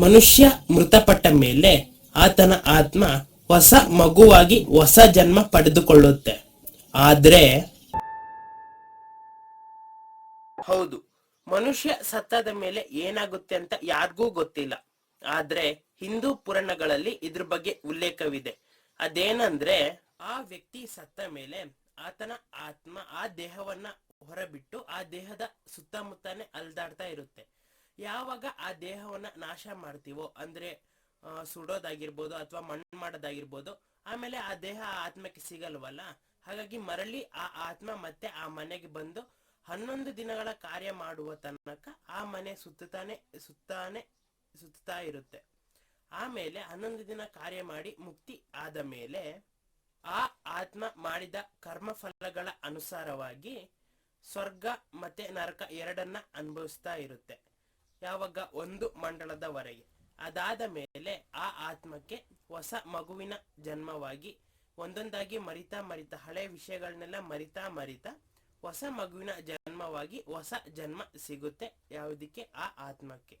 ಮನುಷ್ಯ ಮೃತಪಟ್ಟ ಮೇಲೆ ಆತನ ಆತ್ಮ ಹೊಸ ಮಗುವಾಗಿ ಹೊಸ ಜನ್ಮ ಪಡೆದುಕೊಳ್ಳುತ್ತೆ. ಆದ್ರೆ ಹೌದು, ಮನುಷ್ಯ ಸತ್ತದ ಮೇಲೆ ಏನಾಗುತ್ತೆ ಅಂತ ಯಾರಿಗೂ ಗೊತ್ತಿಲ್ಲ. ಆದ್ರೆ ಹಿಂದೂ ಪುರಾಣಗಳಲ್ಲಿ ಇದ್ರ ಬಗ್ಗೆ ಉಲ್ಲೇಖವಿದೆ. ಅದೇನಂದ್ರೆ, ಆ ವ್ಯಕ್ತಿ ಸತ್ತ ಮೇಲೆ ಆತನ ಆತ್ಮ ಆ ದೇಹವನ್ನ ಹೊರಬಿಟ್ಟು ಆ ದೇಹದ ಸುತ್ತಮುತ್ತನೇ ಅಲ್ದಾಡ್ತಾ ಇರುತ್ತೆ. ಯಾವಾಗ ಆ ದೇಹವನ್ನ ನಾಶ ಮಾಡ್ತೀವೋ, ಅಂದ್ರೆ ಸುಡೋದಾಗಿರ್ಬೋದು ಅಥವಾ ಮಣ್ಣು ಮಾಡೋದಾಗಿರ್ಬೋದು, ಆಮೇಲೆ ಆ ದೇಹ ಆ ಆತ್ಮಕ್ಕೆ ಸಿಗಲ್ವಲ್ಲ? ಹಾಗಾಗಿ ಮರಳಿ ಆ ಆತ್ಮ ಮತ್ತೆ ಆ ಮನೆಗೆ ಬಂದು ಹನ್ನೊಂದು ದಿನಗಳ ಕಾರ್ಯ ಮಾಡುವ ತನಕ ಆ ಮನೆ ಸುತ್ತಾನೆ ಸುತ್ತಾನೆ ಸುತ್ತಾ ಇರುತ್ತೆ. ಆಮೇಲೆ ಹನ್ನೊಂದು ದಿನ ಕಾರ್ಯ ಮಾಡಿ ಮುಕ್ತಿ ಆದ ಮೇಲೆ ಆ ಆತ್ಮ ಮಾಡಿದ ಕರ್ಮಫಲಗಳ ಅನುಸಾರವಾಗಿ ಸ್ವರ್ಗ ಮತ್ತೆ ನರಕ ಎರಡನ್ನ ಅನುಭವಿಸ್ತಾ ಇರುತ್ತೆ. ಯಾವಾಗ? ಒಂದು ಮಂಡಲದವರೆಗೆ. ಅದಾದ ಮೇಲೆ ಆ ಆತ್ಮಕ್ಕೆ ಹೊಸ ಮಗುವಿನ ಜನ್ಮವಾಗಿ ಒಂದೊಂದಾಗಿ ಮರಿತಾ ಮರಿತಾ, ಹಳೆ ವಿಷಯಗಳನ್ನೆಲ್ಲ ಮರಿತಾ ಮರಿತಾ ಹೊಸ ಮಗುವಿನ ಜನ್ಮವಾಗಿ ಹೊಸ ಜನ್ಮ ಸಿಗುತ್ತೆ ಯಾವುದಕ್ಕೆ? ಆ ಆತ್ಮಕ್ಕೆ.